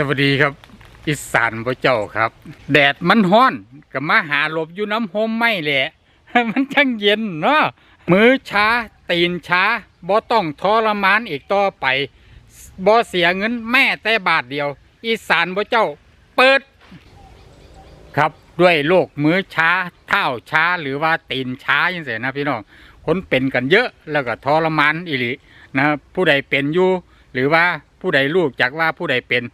สวัสดีครับอีสานพระเจ้าครับ แดดมันฮ้อนก็มาหาหลบอยู่น้ำโฮมไม่แหละ มันช่างเย็นเนาะมือช้า ตีนช้าบ่ต้องทรมานอีกต่อไปบ่เสียเงินแม่แต่บาทเดียว อีสานพระเจ้าเปิด ครับด้วยโรคมือช้า เท้าช้าหรือว่าตีนช้าย่างเสียนะพี่น้องคนเป็นกันเยอะแล้วก็ทรมานอีหลีนะผู้ใดเป็นอยู่หรือว่าผู้ใดรู้จักว่าผู้ใดเป็น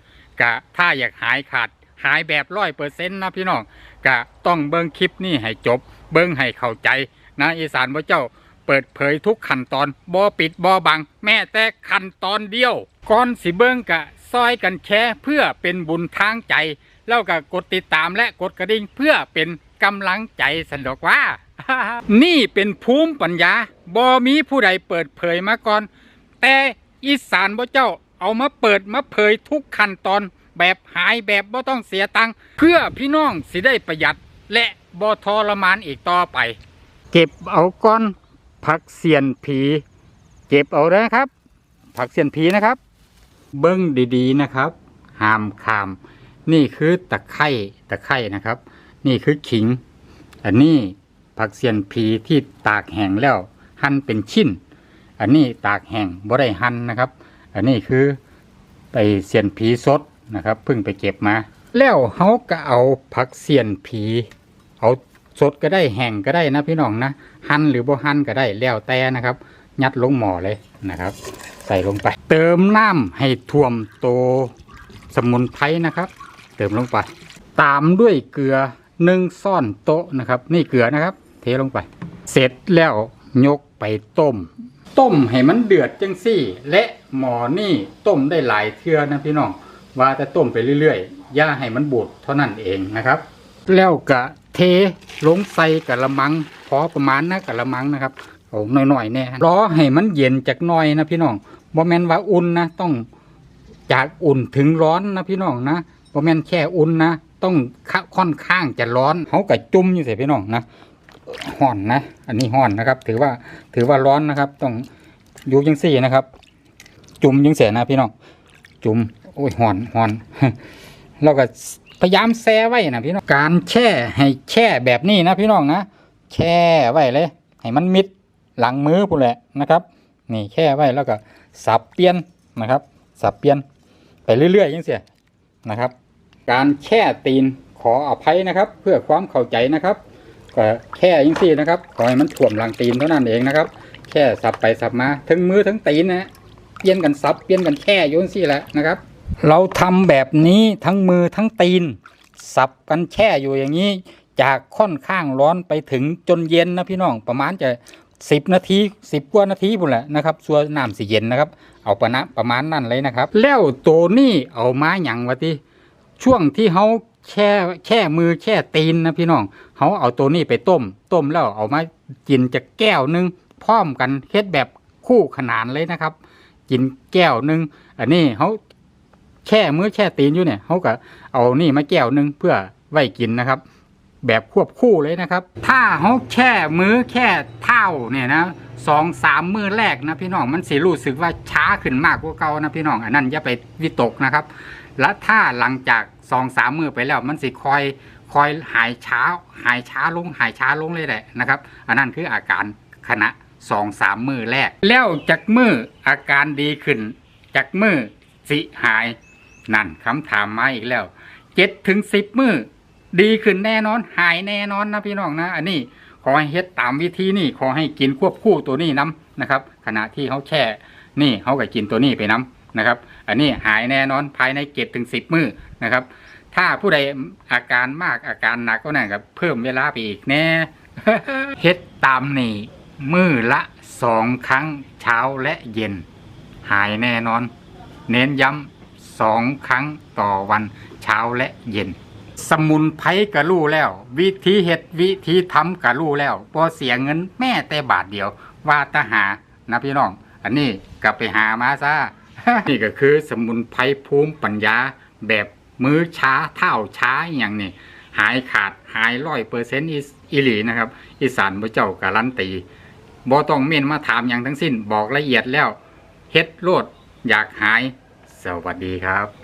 กะถ้าอยากหายขาดหายแบบร้อยเปอร์เซ็นต์นะพี่น้องกะต้องเบิ้งคลิปนี้ให้จบ เบิ้งให้เข้าใจนะอีสานพระเจ้าเปิดเผยทุกขั้นตอนบอปิดบอบัง แม้แต่ขั้นตอนเดียวก่อนสิเบิ้งกะซอยกันแชร์เพื่อเป็นบุญทางใจ แล้วก็กดติดตามและกดกระดิ่งเพื่อเป็นกำลังใจสันดอกว่า นี่เป็นภูมิปัญญาบ่มีผู้ใดเปิดเผยมาก่อน แต่อีสานบ่เจ้า เอามาเปิดมาเผยทุกขั้นตอนแบบหายแบบบ่ต้องเสียตังค์เพื่อพี่น้องสิได้ประหยัด และบ่ทรมานอีกต่อไป เก็บเอาก้อนผักเสียนผี เก็บเอาเลยนะครับ ผักเสียนผีนะครับ เบิ้งดีๆนะครับห้ามขาม นี่คือตะไคร่ตะไคร่นะครับ นี่คือขิง อันนี้ผักเสียนผีที่ตากแห้งแล้ว หั่นเป็นชิ้น อันนี้ตากแห้งบ่ได้หั่นนะครับ อันนี้คือไปเสียนผีสดนะครับเพิ่งไปเก็บมา แล้วเขาก็เอาผักเสียนผี เอาสดก็ได้แห้งก็ได้นะพี่น้องนะหั่นหรือบ่หั่นก็ได้แล้วแต่นะครับ ยัดลงหม้อเลยนะครับ ใส่ลงไป เติมน้ำให้ท่วมโตสมุนไพรนะครับ เติมลงไป ตามด้วยเกลือหนึ่งซ่อนโต๊ะนะครับ นี่เกลือนะครับ เทลงไป เสร็จแล้วยกไปต้ม ต้มให้มันเดือดจังซี่ และหมอนี่ต้มได้หลายเทื่อนะพี่น้องว่าแต่ต้มไปเรื่อยๆย่าให้มันบูดเท่านั้นเองนะครับ แล้วก็เทลงใส่กะละมังพอประมาณนะกะละมังนะครับเอาหน่อยๆแน่รอให้มันเย็นจากหน่อยนะพี่น้องบ่แมนว่าอุ่นนะต้องจากอุ่นถึงร้อนนะพี่น้องนะบ่แมนแค่อุ่นนะต้องค่อนข้างจะร้อนเขากะจุ่มอยู่เสียพี่น้องนะ ห่อนนะ อันนี้ห่อนนะครับ ถือว่าถือว่าร้อนนะครับ ต้องอยู่ยังสี่นะครับ จุ่มยังเสียนะพี่น้องจุ่มโอ้ยห่อนห่อนแล้วก็พยายามแช่ไว้นะพี่น้องการแช่ให้แช่แบบนี้นะพี่น้องนะแช่ไว้เลย ให้มันมิดหลังมือพุ่นแหละนะครับ นี่แช่ไว้แล้วก็สับเปลี่ยนนะครับ สับเปลี่ยนไปเรื่อยๆยังเสียนะครับ การแช่ตีนขออภัยนะครับ เพื่อความเข้าใจนะครับ ก็แค่ยังสี่นะครับขอให้มันถ่วมหลังตีนเท่านั้นเองนะครับ แค่สับไปสับมาทั้งมือทั้งตีนนะเปลี่ยนกันสับเปลี่ยนกันแช่อยุ่จังสี่แหละนะครับ เราทำแบบนี้ทั้งมือทั้งตีน สับกันแช่อยู่อย่างนี้ จากค่อนข้างร้อนไปถึงจนเย็นนะพี่น้องประมาณจะสิบนาทีสิบกว่านาทีพุ่นแหละนะครับส่วนน้ำสีเย็นนะครับ เอาประนะประมาณนั่นเลยนะครับ แล้วตัวนี้เอามาอย่างวะที่ช่วงที่เขา แช่แช่มือแช่ตีนนะพี่น้องเขาเอาตัวนี้ไปต้ม ต้มแล้วเอามากินจากแก้วนึงพร้อมกันเฮ็ดแบบคู่ขนานเลยนะครับ กินแก้วนึงอันนี้เขาแช่มือแช่ตีนอยู่เนี่ยเขาก็เอานี่มาแก้วนึงเพื่อไว้กินนะครับ แบบควบคู่เลยนะครับ ถ้าเขาแช่มือแค่เท่าเนี่ยนะสองสามมือแรกนะพี่น้องมันสิรู้สึกว่าช้าขึ้นมากกว่าเก่านะพี่น้องอันนั้นอย่าไปวิตกนะครับ และถ้าหลังจากสองสามมือไปแล้ว มันสิคอยคอยหายช้า หายช้าลงหายช้าลงเลยแหละนะครับ อันนั้นคืออาการขณะสองสามมือแรก แล้วจากมืออาการดีขึ้น จากมือสิหาย นั่นคำถามมาอีกแล้วเจ็ดถึงสิบมือดีขึ้นแน่นอนหายแน่นอนนะพี่น้องนะ อันนี้ขอให้เฮ็ดตามวิธีนี่ขอให้กินควบคู่ตัวนี้น้ำนะครับ ขณะที่เขาแช่นี่เขาก็กินตัวนี้ไปน้ำ นะครับ อันนี้หายแน่นอนภายในเจ็ดถึงสิบมือนะครับ ถ้าผู้ใดอาการมากอาการหนักก็นั่นครับเพิ่มเวลาไปอีกแน่เฮ็ดตามนี่มือละสองครั้งเช้าและเย็น หายแน่นอน เน้นย้ำสองครั้งต่อวันเช้าและเย็น สมุนไพรกะรู้แล้ว วิธีเฮ็ดวิธีทำกะรู้แล้วพอเสียเงินแม่แต่บาทเดียว ว่าแตหานะพี่น้อง อันนี้กลับไปหามาซะ นี่ก็คือสมุนไพรภูมิปัญญาแบบมือช้าเท่าช้าอย่างนี้หายขาดหายร้อยเปอร์เซ็นต์อิหลีนะครับ อีสานพระเจ้าการันตีบอต้องเม่นมาถามอย่างทั้งสิ้นบอกละเอียดแล้วเฮ็ดโลดอยากหาย สวัสดีครับ